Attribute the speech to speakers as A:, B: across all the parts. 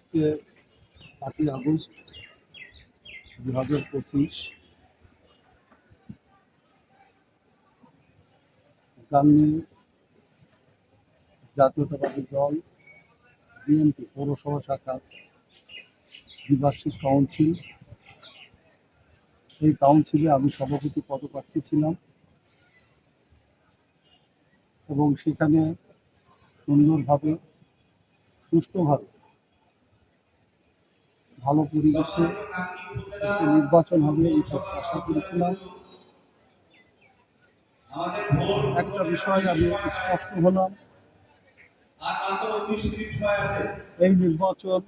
A: আজকে আটই আগস্ট দু হাজার পঁচিশ জাতীয়তাবাদী দল, বিএনপি পৌরসভা শাখা, দ্বিবার্ষিক কাউন্সিল। এই কাউন্সিলে আমি সভাপতি পদপ্রার্থী ছিলাম এবং সেখানে সুন্দরভাবে, সুষ্ঠুভাবে ভালো পরিবেশে নির্বাচন হবে, এই সব আশা করেছিলাম। একটা বিষয় আমি স্পষ্ট হলাম। এই নির্বাচন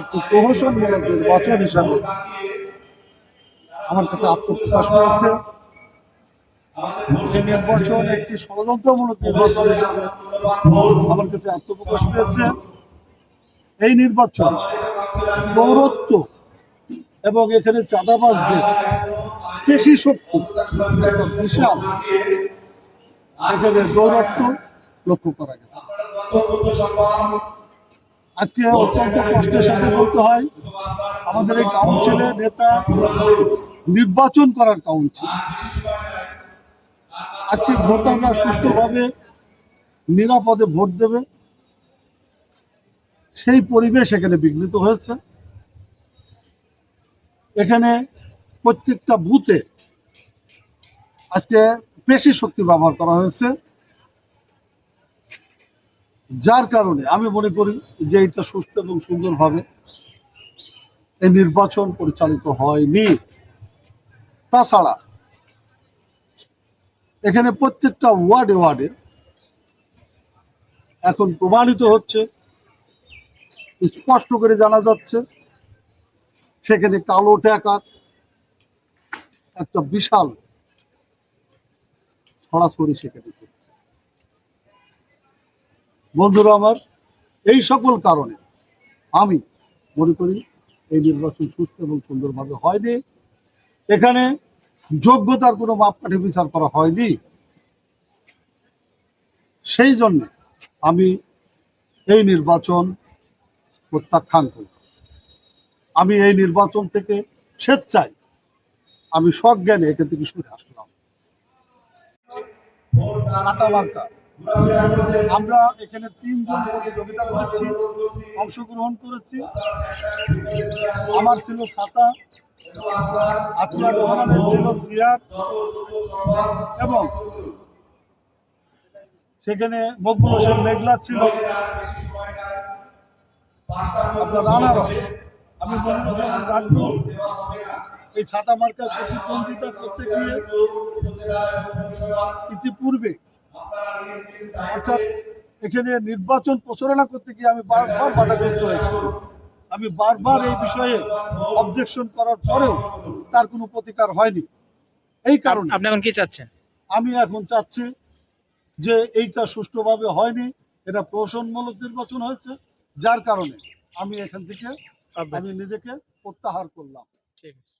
A: একটি প্রহসনমূলক নির্বাচন হিসাবে আমার কাছে আত্মপ্রকাশ হয়েছে। এই নির্বাচন একটি ষড়যন্ত্রমূলক নির্বাচন হিসাবে আমার কাছে আত্মপ্রকাশ পেয়েছে এই নির্বাচন দৌরত্ব এবং এখানে চাঁদাবাজদের পেশি শক্তি বিশাল এখানে দৌরত্ব লক্ষ্য করা গেছে। আজকে অত্যন্ত কষ্টের সাথে বলতে হয়, আমাদের এই কাউন্সিলে নেতা নির্বাচন করার কাউন্সিল আজকে ভোটাররা সুস্থভাবে নিরাপদে ভোট দেবে। সেই পরিবেশ এখানে বিঘ্নিত হয়েছে। এখানে প্রত্যেকটা বুথে আজকে পেশি শক্তি ব্যবহার করা হয়েছে। যার কারণে আমি মনে করি যে এটা সুস্থ এবং সুন্দরভাবে এই নির্বাচন পরিচালিত হয়নি। তাছাড়া এখানে প্রত্যেকটা ওয়ার্ডে ওয়ার্ডে এখন প্রমাণিত হচ্ছে স্পষ্ট করে জানা যাচ্ছে, সেখানে কালো টাকার একটা বিশাল ছড়াছড়ি সেখানে বন্ধুরা আমার, এই সকল কারণে আমি মনে করি এই নির্বাচন সুস্থ এবং সুন্দরভাবে হয়নি। এখানে যোগ্যতার কোনো মাপকাঠি বিচার করা হয়নি। সেই জন্য আমি এই নির্বাচন প্রত্যাখ্যান করি। আমি এই নির্বাচন থেকে স্বেচ্ছায় আমি সজ্ঞানে এখান থেকে সরে আসলাম আমরা এখানে তিনজন প্রতিযোগিতা করেছি অংশগ্রহণ করেছি। আমার ছিল সাতা আতুয়া রহমানের ছিল জিয়ার। এবং সেখানে মকবুল হোসেন মেঘলা ছিল। আপনার রানার আমি রাখব এই ছাতা মার্কার প্রতিদ্বন্দ্বিতা করতে গিয়ে ইতিপূর্বে অর্থাৎ এখানে নির্বাচন প্রচারণা করতে গিয়ে আমি বারবার বাধাগ্রস্ত হয়েছি। আমি বারবার এই বিষয়ে অবজেকশন করার পরেও তার কোনো প্রতিকার হয়নি। এই কারণে
B: আপনি এখন কি চাচ্ছেন?
A: আমি এখন চাচ্ছি যে এইটা সুষ্ঠুভাবে হয়নি এটা প্রহসনমূলক নির্বাচন হয়েছে যার কারণে আমি এখান থেকে আমি নিজেকে প্রত্যাহার করলাম।
B: ঠিক আছে।